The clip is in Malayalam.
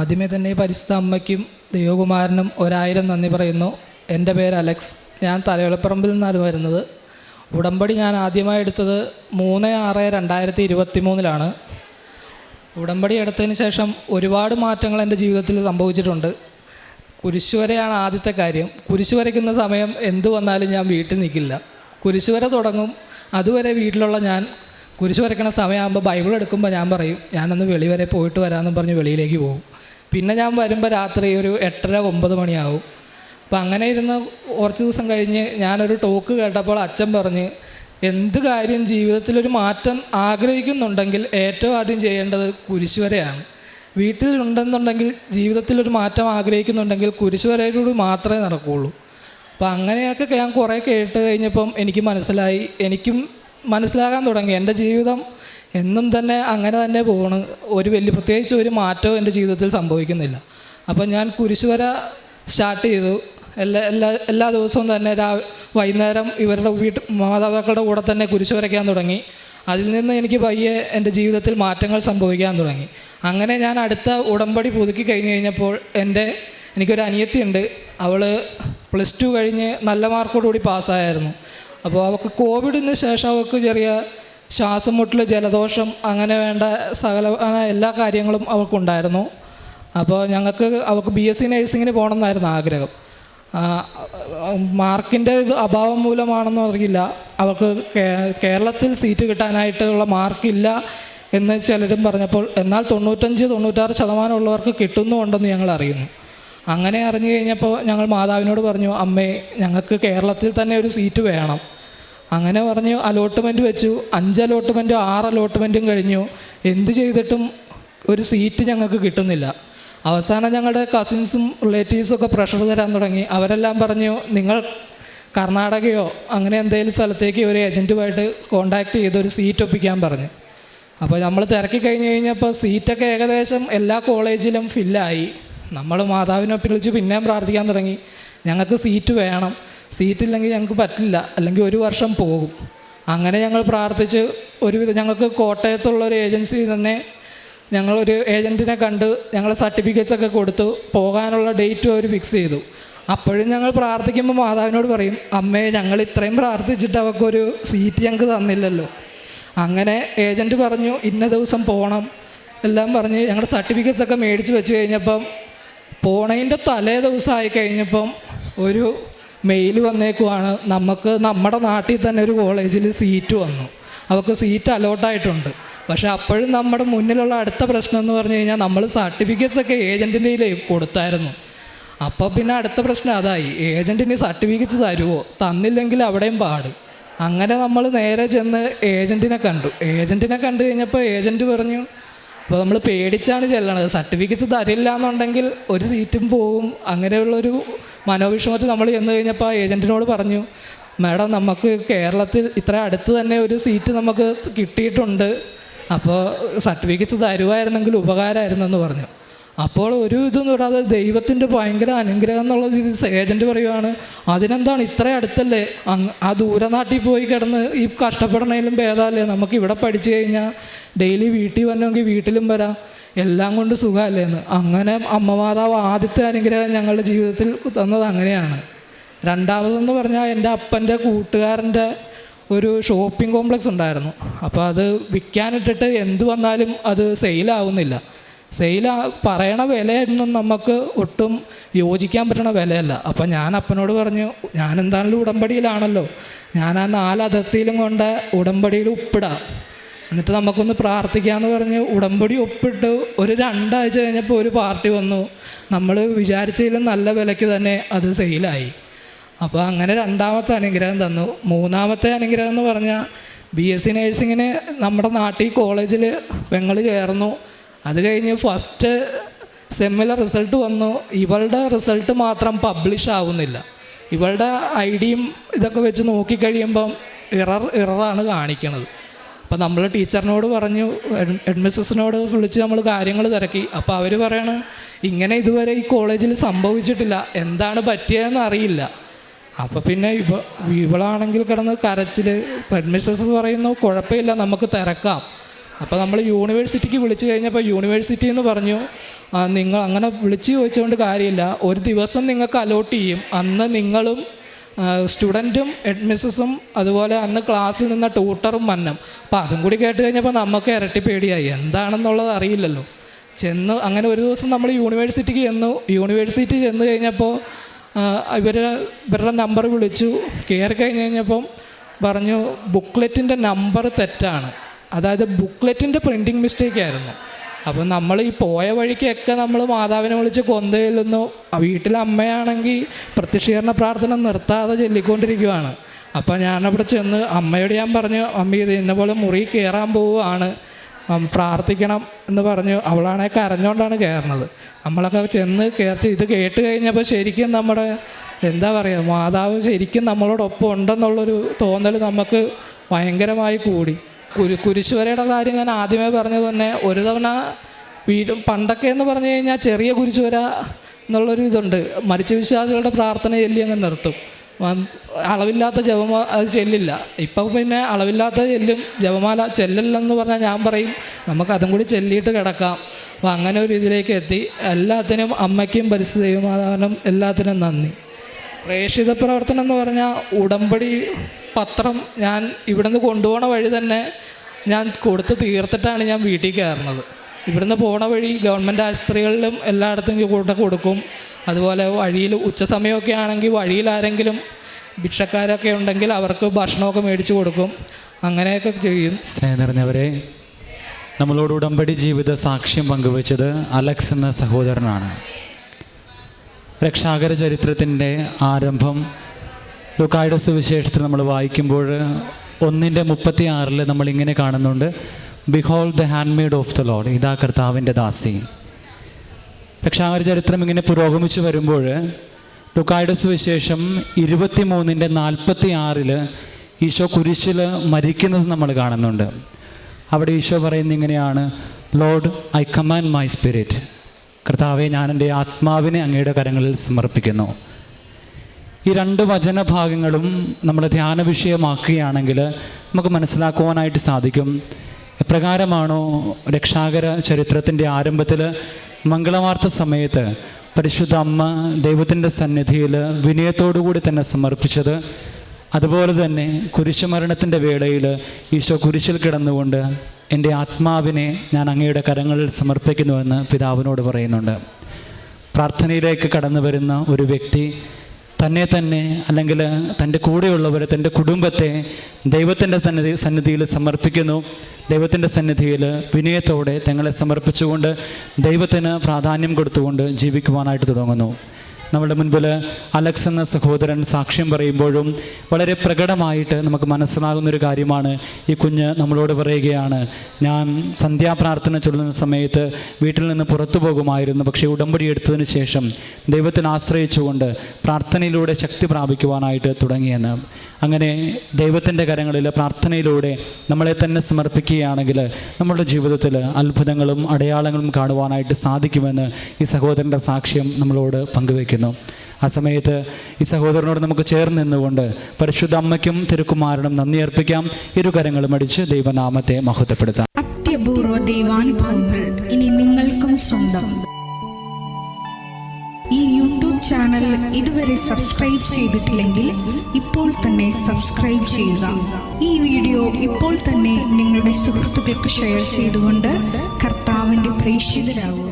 ആദ്യമേ തന്നെ പരിശുദ്ധ അമ്മയ്ക്കും ദൈവകുമാരനും ഒരായിരം നന്ദി പറയുന്നു. എന്റെ പേര് അലക്സ്. ഞാൻ തലയോളപ്പറമ്പിൽ നിന്നാണ് വരുന്നത്. ഉടമ്പടി ഞാൻ ആദ്യമായി എടുത്തത് മൂന്ന് ആറ് രണ്ടായിരത്തി ഇരുപത്തി മൂന്നിലാണ് ഉടമ്പടി എടുത്തതിന് ശേഷം ഒരുപാട് മാറ്റങ്ങൾ എന്റെ ജീവിതത്തിൽ സംഭവിച്ചിട്ടുണ്ട്. കുരിശുവരയാണ് ആദ്യത്തെ കാര്യം. കുരിശു വരയ്ക്കുന്ന സമയം എന്തു വന്നാലും ഞാൻ വീട്ടിൽ നിൽക്കില്ല. കുരിശുവര തുടങ്ങും. അതുവരെ വീട്ടിലുള്ള ഞാൻ കുരിശു വരയ്ക്കണ സമയമാകുമ്പോൾ ബൈബിൾ എടുക്കുമ്പോൾ ഞാൻ പറയും ഞാനൊന്ന് വെളി വരെ പോയിട്ട് വരാമെന്നും പറഞ്ഞ് വെളിയിലേക്ക് പോകും. പിന്നെ ഞാൻ വരുമ്പോൾ രാത്രി ഒരു എട്ടര ഒമ്പത് മണിയാവും. അപ്പം അങ്ങനെ ഇരുന്ന് കുറച്ച് ദിവസം കഴിഞ്ഞ് ഞാനൊരു ടോക്ക് കേട്ടപ്പോൾ അച്ഛൻ പറഞ്ഞ് എന്ത് കാര്യം? ജീവിതത്തിലൊരു മാറ്റം ആഗ്രഹിക്കുന്നുണ്ടെങ്കിൽ ഏറ്റവും ആദ്യം ചെയ്യേണ്ടത് കുരിശുവരെയാണ്. വീട്ടിലുണ്ടെന്നുണ്ടെങ്കിൽ ജീവിതത്തിലൊരു മാറ്റം ആഗ്രഹിക്കുന്നുണ്ടെങ്കിൽ കുരിശുവരയിലൂടെ മാത്രമേ നടക്കുകയുള്ളൂ അപ്പം അങ്ങനെയൊക്കെ ഞാൻ കുറേ കേട്ട് കഴിഞ്ഞപ്പം എനിക്ക് മനസ്സിലായി. എനിക്കും മനസ്സിലാകാൻ തുടങ്ങി. എന്റെ ജീവിതം എന്നും തന്നെ അങ്ങനെ തന്നെ പോകണം ഒരു വലിയ പ്രത്യേകിച്ച് ഒരു മാറ്റവും എന്റെ ജീവിതത്തിൽ സംഭവിക്കുന്നില്ല. അപ്പം ഞാൻ കുരിശുവര സ്റ്റാർട്ട് ചെയ്തു. എല്ലാ എല്ലാ എല്ലാ ദിവസവും തന്നെ രാ വൈകുന്നേരം ഇവരുടെ വീട്ട് മാതാപിതാക്കളുടെ കൂടെ തന്നെ കുരിശു വരയ്ക്കാൻ തുടങ്ങി. അതിൽ നിന്ന് എനിക്ക് പയ്യെ എന്റെ ജീവിതത്തിൽ മാറ്റങ്ങൾ സംഭവിക്കാൻ തുടങ്ങി. അങ്ങനെ ഞാൻ അടുത്ത ഉടമ്പടി പുതുക്കി കഴിഞ്ഞ് കഴിഞ്ഞപ്പോൾ എന്റെ എനിക്കൊരു അനിയത്തിയുണ്ട്. അവൾ പ്ലസ് ടു കഴിഞ്ഞ് നല്ല മാർക്കോടുകൂടി പാസ്സായിരുന്നു. അപ്പോൾ അവൾക്ക് കോവിഡിന് ശേഷം അവൾക്ക് ചെറിയ ശ്വാസം മുട്ടൽ ജലദോഷം അങ്ങനെ വേണ്ട സകല എല്ലാ കാര്യങ്ങളും അവൾക്കുണ്ടായിരുന്നു. അപ്പോൾ ഞങ്ങൾക്ക് അവൾക്ക് ബി എസ് സി നഴ്സിങ്ങിന് പോകണം എന്നായിരുന്നു ആഗ്രഹം മാർക്കിന്റെ ഇത് അഭാവം മൂലമാണെന്ന് അറിയില്ല അവൾക്ക് കേരളത്തിൽ സീറ്റ് കിട്ടാനായിട്ടുള്ള മാർക്കില്ല എന്ന് ചിലരും പറഞ്ഞപ്പോൾ എന്നാൽ തൊണ്ണൂറ്റഞ്ച് തൊണ്ണൂറ്റാറ് ശതമാനം ഉള്ളവർക്ക് കിട്ടുന്നുണ്ടെന്ന് ഞങ്ങൾ അറിയുന്നു. അങ്ങനെ അറിഞ്ഞു കഴിഞ്ഞപ്പോൾ ഞങ്ങൾ മാതാവിനോട് പറഞ്ഞു അമ്മേ ഞങ്ങൾക്ക് കേരളത്തിൽ തന്നെ ഒരു സീറ്റ് വേണം. അങ്ങനെ പറഞ്ഞു അലോട്ട്മെന്റ് വെച്ചു. അഞ്ച് അലോട്ട്മെന്റും ആറ് അലോട്ട്മെന്റും കഴിഞ്ഞു. എന്ത് ചെയ്തിട്ടും ഒരു സീറ്റ് ഞങ്ങൾക്ക് കിട്ടുന്നില്ല. അവസാനം ഞങ്ങളുടെ കസിൻസും റിലേറ്റീവ്സും ഒക്കെ പ്രഷർ തരാൻ തുടങ്ങി. അവരെല്ലാം പറഞ്ഞു നിങ്ങൾ കർണാടകയോ അങ്ങനെ എന്തെങ്കിലും സ്ഥലത്തേക്ക് ഒരു ഏജന്റുമായിട്ട് കോണ്ടാക്ട് ചെയ്ത് ഒരു സീറ്റ് ഒപ്പിക്കാൻ പറഞ്ഞു. അപ്പോൾ നമ്മൾ തിരക്കി കഴിഞ്ഞ് കഴിഞ്ഞപ്പോൾ സീറ്റൊക്കെ ഏകദേശം എല്ലാ കോളേജിലും ഫില്ലായി നമ്മൾ മാതാവിനെ വിളിച്ച് പിന്നെയും പ്രാർത്ഥിക്കാൻ തുടങ്ങി. ഞങ്ങൾക്ക് സീറ്റ് വേണം. സീറ്റ് ഇല്ലെങ്കിൽ ഞങ്ങൾക്ക് പറ്റില്ല. അല്ലെങ്കിൽ ഒരു വർഷം പോകും. അങ്ങനെ ഞങ്ങൾ പ്രാർത്ഥിച്ച് ഒരുവിധം ഞങ്ങൾക്ക് കോട്ടയത്തുള്ള ഒരു ഏജൻസി തന്നെ ഞങ്ങളൊരു ഏജന്റിനെ കണ്ട് ഞങ്ങൾ സർട്ടിഫിക്കറ്റ്സ് ഒക്കെ കൊടുത്തു. പോകാനുള്ള ഡേറ്റും അവർ ഫിക്സ് ചെയ്തു. അപ്പോഴും ഞങ്ങൾ പ്രാർത്ഥിക്കുമ്പോൾ മാതാവിനോട് പറയും അമ്മേ ഞങ്ങൾ ഇത്രയും പ്രാർത്ഥിച്ചിട്ട് അവൾക്കൊരു സീറ്റ് ഞങ്ങൾക്ക് തന്നില്ലല്ലോ. അങ്ങനെ ഏജന്റ് പറഞ്ഞു ഇന്ന ദിവസം പോകണം എല്ലാം പറഞ്ഞ് ഞങ്ങളുടെ സർട്ടിഫിക്കറ്റ്സ് ഒക്കെ മേടിച്ച് വെച്ച് കഴിഞ്ഞപ്പം പോണതിന്റെ തലേ ദിവസമായി കഴിഞ്ഞപ്പം ഒരു മെയിൽ വന്നേക്കുവാണ്. നമുക്ക് നമ്മുടെ നാട്ടിൽ തന്നെ ഒരു കോളേജിൽ സീറ്റ് വന്നു. അവൾക്ക് സീറ്റ് അലോട്ടായിട്ടുണ്ട് പക്ഷേ അപ്പോഴും നമ്മുടെ മുന്നിലുള്ള അടുത്ത പ്രശ്നം എന്ന് പറഞ്ഞു കഴിഞ്ഞാൽ നമ്മൾ സർട്ടിഫിക്കറ്റ്സ് ഒക്കെ ഏജന്റിന്റെ കയ്യിൽ കൊടുത്തായിരുന്നു. അപ്പോൾ പിന്നെ അടുത്ത പ്രശ്നം അതായി. ഏജന്റിന് സർട്ടിഫിക്കറ്റ്സ് തരുമോ തന്നില്ലെങ്കിൽ അവിടെയും പാട്. അങ്ങനെ നമ്മൾ നേരെ ചെന്ന് ഏജന്റിനെ കണ്ടു. ഏജന്റിനെ കണ്ടു കഴിഞ്ഞപ്പോൾ ഏജന്റ് പറഞ്ഞു അപ്പോൾ നമ്മൾ പേടിച്ചാണ് ചെല്ലണത്. സർട്ടിഫിക്കറ്റ്സ് തരില്ല എന്നുണ്ടെങ്കിൽ ഒരു സീറ്റും പോവും. അങ്ങനെയുള്ളൊരു മനോവിഷമത്തിൽ നമ്മൾ ചെന്ന് കഴിഞ്ഞപ്പോൾ ഏജന്റിനോട് പറഞ്ഞു മാഡം നമുക്ക് കേരളത്തിൽ ഇത്ര അടുത്ത് തന്നെ ഒരു സീറ്റ് നമുക്ക് കിട്ടിയിട്ടുണ്ട്. അപ്പോൾ സർട്ടിഫിക്കറ്റ്സ് തരുമായിരുന്നെങ്കിൽ ഉപകാരമായിരുന്നു എന്ന് പറഞ്ഞു. അപ്പോൾ ഒരു ഇതും തൊടാതെ ദൈവത്തിന്റെ ഭയങ്കര അനുഗ്രഹം എന്നുള്ള രീതിയിൽ ഏജന്റ് പറയുവാണ് അതിനെന്താണ് ഇത്ര അടുത്തല്ലേ? അങ്ങ് ആ ദൂരനാട്ടിൽ പോയി കിടന്ന് ഈ കഷ്ടപ്പെടണേലും ഭേദമല്ലേ? നമുക്ക് ഇവിടെ പഠിച്ചു കഴിഞ്ഞാൽ ഡെയിലി വീട്ടിൽ വന്നെങ്കിൽ വീട്ടിലും വരാം. എല്ലാം കൊണ്ട് സുഖമല്ലേ എന്ന് അങ്ങനെ അമ്മ മാതാവ് ആദ്യത്തെ അനുഗ്രഹം ഞങ്ങളുടെ ജീവിതത്തിൽ തന്നത് അങ്ങനെയാണ്. രണ്ടാമതെന്ന് പറഞ്ഞാൽ എന്റെ അപ്പന്റെ കൂട്ടുകാരന്റെ ഒരു ഷോപ്പിംഗ് കോംപ്ലക്സ് ഉണ്ടായിരുന്നു. അപ്പോൾ അത് വിൽക്കാനിട്ടിട്ട് എന്ത് വന്നാലും അത് സെയിലാവുന്നില്ല. സെയിൽ പറയണ വിലയൊന്നും നമുക്ക് ഒട്ടും യോജിക്കാൻ പറ്റണ വിലയല്ല. അപ്പം ഞാൻ അപ്പനോട് പറഞ്ഞു ഞാൻ എന്താണെങ്കിലും ഉടമ്പടിയിലാണല്ലോ. ഞാൻ ആ നാല് അതിർത്തിയിലും കൊണ്ട് ഉടമ്പടിയിൽ ഒപ്പിടാം എന്നിട്ട് നമുക്കൊന്ന് പ്രാർത്ഥിക്കാമെന്ന് പറഞ്ഞ് ഉടമ്പടി ഒപ്പിട്ട് ഒരു രണ്ടാഴ്ച കഴിഞ്ഞപ്പോൾ ഒരു പാർട്ടി വന്നു. നമ്മൾ വിചാരിച്ചതിലും നല്ല വിലയ്ക്ക് തന്നെ അത് സെയിലായി. അപ്പോൾ അങ്ങനെ രണ്ടാമത്തെ അനുഗ്രഹം തന്നു. മൂന്നാമത്തെ അനുഗ്രഹം എന്ന് പറഞ്ഞാൽ ബി എസ് സി നേഴ്സിങ്ങിന് നമ്മുടെ നാട്ടിൽ കോളേജിൽ പെങ്ങൾ ചേർന്നു. അത് കഴിഞ്ഞ് ഫസ്റ്റ് സെമ്മിലെ റിസൾട്ട് വന്നു. ഇവളുടെ റിസൾട്ട് മാത്രം പബ്ലിഷ് ആവുന്നില്ല. ഇവളുടെ ഐ ഡിയും ഇതൊക്കെ വെച്ച് നോക്കിക്കഴിയുമ്പം ഇറർ ഇററാണ് കാണിക്കണത്. അപ്പം നമ്മൾ ടീച്ചറിനോട് പറഞ്ഞു ഹെഡ് മിസ്സസിനോട് വിളിച്ച് നമ്മൾ കാര്യങ്ങൾ തിരക്കി. അപ്പോൾ അവർ പറയണ ഇങ്ങനെ ഇതുവരെ ഈ കോളേജിൽ സംഭവിച്ചിട്ടില്ല. എന്താണ് പറ്റിയതെന്ന് അറിയില്ല. അപ്പോൾ പിന്നെ ഇവ ഇവളാണെങ്കിൽ കിടന്ന് കരച്ചിൽ ഹെഡ് പറയുന്നു കുഴപ്പമില്ല നമുക്ക് തിരക്കാം. അപ്പോൾ നമ്മൾ യൂണിവേഴ്സിറ്റിക്ക് വിളിച്ചു കഴിഞ്ഞപ്പോൾ യൂണിവേഴ്സിറ്റി എന്ന് പറഞ്ഞു നിങ്ങൾ അങ്ങനെ വിളിച്ച് ചോദിച്ചുകൊണ്ട് കാര്യമില്ല. ഒരു ദിവസം നിങ്ങൾക്ക് അലോട്ട് ചെയ്യും. അന്ന് നിങ്ങളും സ്റ്റുഡന്റും അഡ്മിസസും അതുപോലെ അന്ന് ക്ലാസ്സിൽ നിന്ന ട്യൂട്ടറും മന്നം അപ്പോൾ അതും കൂടി കേട്ട് കഴിഞ്ഞപ്പോൾ നമുക്ക് ഇരട്ടി പേടിയായി. എന്താണെന്നുള്ളത് അറിയില്ലല്ലോ. ചെന്ന് അങ്ങനെ ഒരു ദിവസം നമ്മൾ യൂണിവേഴ്സിറ്റിക്ക് ചെന്നു. യൂണിവേഴ്സിറ്റി ചെന്ന് കഴിഞ്ഞപ്പോൾ ഇവർ ഇവരുടെ നമ്പർ വിളിച്ചു. കയറി കഴിഞ്ഞ് കഴിഞ്ഞപ്പം പറഞ്ഞു ബുക്ക്ലെറ്റിന്റെ നമ്പർ തെറ്റാണ്. അതായത് ബുക്ക്ലെറ്റിന്റെ പ്രിന്റിങ് മിസ്റ്റേക്ക് ആയിരുന്നു. അപ്പം നമ്മൾ ഈ പോയ വഴിക്കൊക്കെ നമ്മൾ മാതാവിനെ വിളിച്ച് കൊന്തയിലൊന്നു വീട്ടിലെ അമ്മയാണെങ്കിൽ പ്രത്യക്ഷീകരണ പ്രാർത്ഥന നിർത്താതെ ചൊല്ലിക്കൊണ്ടിരിക്കുവാണ്. അപ്പം ഞാനവിടെ ചെന്ന് അമ്മയോട് ഞാൻ പറഞ്ഞു അമ്മ ഇത് ഇന്ന പോലെ മുറി കയറാൻ പോവുകയാണ്. പ്രാർത്ഥിക്കണം എന്ന് പറഞ്ഞു. അവളാണെങ്കിൽ കരഞ്ഞുകൊണ്ടാണ് കയറുന്നത് നമ്മളൊക്കെ ചെന്ന് കയറിച്ച് ഇത് കേട്ട് കഴിഞ്ഞപ്പോൾ ശരിക്കും നമ്മുടെ എന്താ പറയുക മാതാവ് ശരിക്കും നമ്മളോടൊപ്പം ഉണ്ടെന്നുള്ളൊരു തോന്നൽ നമുക്ക് ഭയങ്കരമായി കൂടി. കുരു കുരിശുവരയുടെ കാര്യം ഞാൻ ആദ്യമേ പറഞ്ഞ തന്നെ ഒരു തവണ വീട് പണ്ടൊക്കെ എന്ന് പറഞ്ഞു കഴിഞ്ഞാൽ ചെറിയ കുരിശുവര എന്നുള്ളൊരു ഇതുണ്ട്. മരിച്ച വിശ്വാസികളുടെ പ്രാർത്ഥന ചെല്ലി അങ്ങ് നിർത്തും. അളവില്ലാത്ത ജപമാ അത് ചെല്ലില്ല. ഇപ്പം പിന്നെ അളവില്ലാത്ത ചെല്ലും ജപമാല ചെല്ലില്ലെന്ന് പറഞ്ഞാൽ ഞാൻ പറയും നമുക്ക് അതും കൂടി ചെല്ലിയിട്ട് കിടക്കാം. അപ്പോൾ അങ്ങനെ ഒരു ഇതിലേക്ക് എത്തി. എല്ലാത്തിനും അമ്മയ്ക്കും പരിസ്ഥിതി മാതാവിനും എല്ലാത്തിനും നന്ദി. പ്രേക്ഷിത പ്രവർത്തനം എന്ന് പറഞ്ഞാൽ ഉടമ്പടി പത്രം ഞാൻ ഇവിടുന്ന് കൊണ്ടുപോണ വഴി തന്നെ ഞാൻ കൊടുത്ത് തീർത്തിട്ടാണ് ഞാൻ വീട്ടിൽ കയറുന്നത്. ഇവിടുന്ന് പോണ വഴി ഗവൺമെന്റ് ആശുപത്രികളിലും എല്ലായിടത്തും കൂടെ കൊടുക്കും. അതുപോലെ വഴിയിൽ ഉച്ച സമയമൊക്കെ ആണെങ്കിൽ വഴിയിൽ ആരെങ്കിലും ഭിക്ഷക്കാരൊക്കെ ഉണ്ടെങ്കിൽ അവർക്ക് ഭക്ഷണമൊക്കെ മേടിച്ച് കൊടുക്കും. അങ്ങനെയൊക്കെ ചെയ്യും. സ്നേഹം നിറഞ്ഞവരെ നമ്മളോട് ഉടമ്പടി ജീവിത സാക്ഷ്യം പങ്കുവച്ചത് അലക്സ് എന്ന സഹോദരനാണ്. രക്ഷാകര ചരിത്രത്തിന്റെ ആരംഭം ലുക്കായുടെ സുവിശേഷത്തിൽ നമ്മൾ വായിക്കുമ്പോൾ ഒന്നിന്റെ മുപ്പത്തി ആറിൽ നമ്മൾ ഇങ്ങനെ കാണുന്നുണ്ട് behold the handmaid of the lord ഇതാ കർത്താവിന്റെ ദാസി. രക്ഷാകര ചരിത്രം ഇങ്ങനെ പുരോഗമിച്ചു വരുമ്പോൾ ലുക്കായുടെ സുവിശേഷം ഇരുപത്തി മൂന്നിന്റെ നാൽപ്പത്തി ആറിൽ ഈശോ കുരിശിൽ മരിക്കുന്നത് നമ്മൾ കാണുന്നുണ്ട്. അവിടെ ഈശോ പറയുന്നത് ഇങ്ങനെയാണ് lord I command my spirit കർത്താവെ ഞാൻ എന്റെ ആത്മാവിനെ അങ്ങയുടെ കരങ്ങളിൽ സമർപ്പിക്കുന്നു. ഈ രണ്ട് വചനഭാഗങ്ങളും നമ്മൾ ധ്യാന വിഷയമാക്കുകയാണെങ്കിൽ നമുക്ക് മനസ്സിലാക്കുവാനായിട്ട് സാധിക്കും. എപ്രകാരമാണോ രക്ഷാകര ചരിത്രത്തിന്റെ ആരംഭത്തിൽ മംഗളവാർത്ത സമയത്ത് പരിശുദ്ധ അമ്മ ദൈവത്തിന്റെ സന്നിധിയിൽ വിനയത്തോടുകൂടി തന്നെ സമർപ്പിച്ചത്? അതുപോലെ തന്നെ കുരിശുമരണത്തിന്റെ വേളയിൽ ഈശോ കുരിശിൽ കിടന്നുകൊണ്ട് എന്റെ ആത്മാവിനെ ഞാൻ അങ്ങയുടെ കരങ്ങളിൽ സമർപ്പിക്കുന്നുവെന്ന് പിതാവിനോട് പറയുന്നുണ്ട്. പ്രാർത്ഥനയിലേക്ക് കടന്നു വരുന്ന ഒരു വ്യക്തി തന്നെ തന്നെ അല്ലെങ്കിൽ തന്റെ കൂടെയുള്ളവരെ തന്റെ കുടുംബത്തെ ദൈവത്തിന്റെ സന്നിധി സന്നിധിയിൽ സമർപ്പിക്കുന്നു. ദൈവത്തിന്റെ സന്നിധിയിൽ വിനയത്തോടെ തങ്ങളെ സമർപ്പിച്ചുകൊണ്ട് ദൈവത്തിന് പ്രാധാന്യം കൊടുത്തുകൊണ്ട് ജീവിക്കുവാനായിട്ട് തുടങ്ങുന്നു. നമ്മുടെ മുൻപിൽ അലക്സ് എന്ന സഹോദരൻ സാക്ഷ്യം പറയുമ്പോഴും വളരെ പ്രകടമായിട്ട് നമുക്ക് മനസ്സിലാകുന്നൊരു കാര്യമാണ് ഈ കുഞ്ഞ് നമ്മളോട് പറയുകയാണ്. ഞാൻ സന്ധ്യാപ്രാർത്ഥന ചൊല്ലുന്ന സമയത്ത് വീട്ടിൽ നിന്ന് പുറത്തു പോകുമായിരുന്നു. പക്ഷേ ഉടമ്പടി എടുത്തതിന് ശേഷം ദൈവത്തിനെ ആശ്രയിച്ചുകൊണ്ട് പ്രാർത്ഥനയിലൂടെ ശക്തി പ്രാപിക്കുവാനായിട്ട് തുടങ്ങിയെന്ന്. അങ്ങനെ ദൈവത്തിന്റെ കരങ്ങളിൽ പ്രാർത്ഥനയിലൂടെ നമ്മളെ തന്നെ സമർപ്പിക്കുകയാണെങ്കിൽ നമ്മുടെ ജീവിതത്തിൽ അത്ഭുതങ്ങളും അടയാളങ്ങളും കാണുവാനായിട്ട് സാധിക്കുമെന്ന് ഈ സഹോദരന്റെ സാക്ഷ്യം നമ്മളോട് പങ്കുവയ്ക്കുന്നു. ആ സമയത്ത് ഈ സഹോദരനോട് നമുക്ക് ചേർന്ന് നിന്നുകൊണ്ട് പരിശുദ്ധ അമ്മയ്ക്കും തിരുക്കുമാരനും നന്ദി അർപ്പിക്കാം. ഇരു കരങ്ങളും അടിച്ച് ദൈവനാമത്തെ മഹത്വപ്പെടുത്താം. അത്യപൂർവ ദൈവാനുഭവങ്ങൾ ഇനി നിങ്ങൾക്കും സ്വന്തം. ഈ യൂട്യൂബ് ചാനൽ ഇതുവരെ സബ്സ്ക്രൈബ് ചെയ്തിട്ടില്ലെങ്കിൽ ഇപ്പോൾ തന്നെ സബ്സ്ക്രൈബ് ചെയ്യുക. ഈ വീഡിയോ ഇപ്പോൾ തന്നെ നിങ്ങളുടെ സുഹൃത്തുക്കൾക്ക് ഷെയർ ചെയ്തുകൊണ്ട് കർത്താവിന്റെ പ്രേക്ഷിതരാകുക.